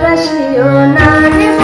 ভাসিও না রে